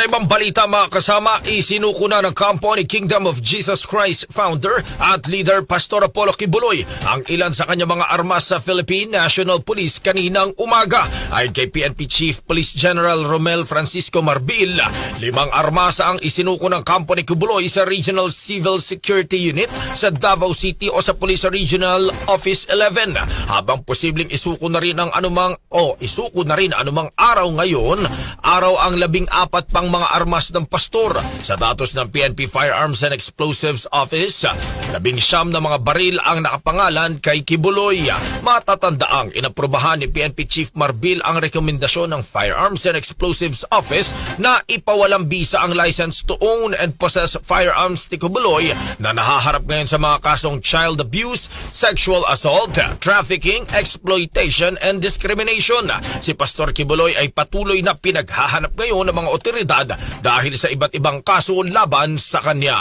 Ibang balita mga kasama, isinuko na ng kampo ni Kingdom of Jesus Christ founder at leader Pastor Apollo Kibuloy ang ilan sa kanyang mga armas sa Philippine National Police kaninang umaga. Ayon kay PNP Chief Police General Romel Francisco Marbil, limang armas ang isinuko ng kampo ni Kibuloy sa Regional Civil Security Unit sa Davao City o sa Police Regional Office 11 habang posibleng isuko na rin ang anumang o isuko na rin anumang araw ngayon, araw ang labing apat pang mga armas ng pastor. Sa datos ng PNP Firearms and Explosives Office, labing siyam na mga baril ang nakapangalan kay Kibuloy. Matatandaang inaprubahan ni PNP Chief Marbil ang rekomendasyon ng Firearms and Explosives Office na ipawalang bisa ang license to own and possess firearms ni Kibuloy na nahaharap ngayon sa mga kasong child abuse, sexual assault, trafficking, exploitation, and discrimination. Si Pastor Kibuloy ay patuloy na pinaghahanap ngayon ng mga dahil sa iba't ibang kaso laban sa kanya.